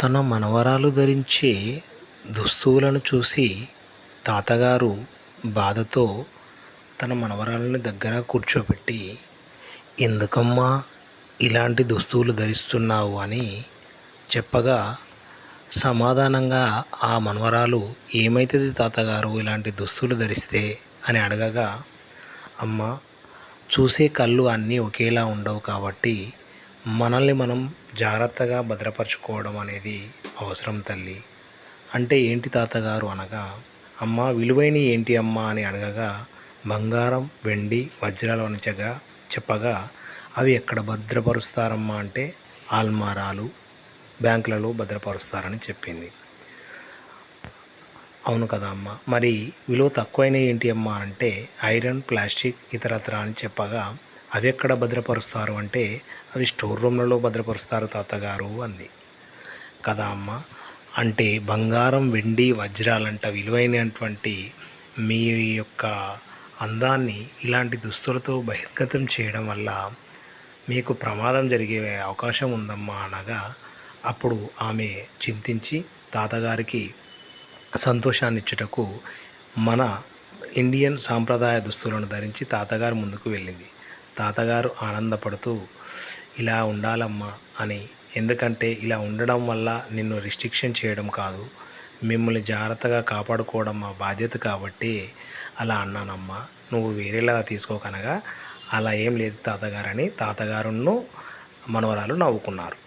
తన మనవరాలు ధరించే దుస్తువులను చూసి తాతగారు బాధతో తన మనవరాలని దగ్గర కూర్చోబెట్టి ఎందుకమ్మా ఇలాంటి దుస్తువులు ధరిస్తున్నావు? అని చెప్పగా సమాధానంగా ఆ మనవరాలు ఏమైతుంది తాతగారు ఇలాంటి దుస్తులు ధరిస్తే? అని అడగగా అమ్మ చూసే కళ్ళు అన్నీ ఒకేలా ఉండవు కాబట్టి మనల్ని మనం జాగ్రత్తగా భద్రపరచుకోవడం అనేది అవసరం తల్లి. అంటే ఏంటి తాతగారు అనగా అమ్మ విలువైన ఏంటి అమ్మ అని అడగగా బంగారం వెండి వజ్రాలు అనచగా చెప్పగా అవి ఎక్కడ భద్రపరుస్తారమ్మా అంటే ఆల్మారాలు బ్యాంకులలో భద్రపరుస్తారని చెప్పింది. అవును కదా అమ్మ. మరి విలువ తక్కువైన ఏంటి అమ్మా అంటే ఐరన్ ప్లాస్టిక్ ఇతరత్ర అని చెప్పగా అవి ఎక్కడ భద్రపరుస్తారు అంటే అవి స్టోర్ రూమ్లలో భద్రపరుస్తారు తాతగారు అంది. కదా అమ్మ అంటే బంగారం వెండి వజ్రాలంట విలువైనటువంటి మీ యొక్క అందాన్ని ఇలాంటి దుస్తులతో బహిర్గతం చేయడం వల్ల మీకు ప్రమాదం జరిగే అవకాశం ఉందమ్మా అనగా అప్పుడు ఆమె చింతించి తాతగారికి సంతోషాన్ని ఇచ్చుటకు మన ఇండియన్ సాంప్రదాయ దుస్తులను ధరించి తాతగారు ముందుకు వెళ్ళింది. తాతగారు ఆనందపడుతూ ఇలా ఉండాలమ్మా అని. ఎందుకంటే ఇలా ఉండడం వల్ల నిన్ను రిస్ట్రిక్షన్ చేయడం కాదు మిమ్మల్ని జాగ్రత్తగా కాపాడుకోవడం మా బాధ్యత కాబట్టి అలా అన్నానమ్మా. నువ్వు వేరేలాగా తీసుకోకనగా అలా ఏం లేదు తాతగారని తాతగారును మనవరాలు నవ్వుకున్నారు.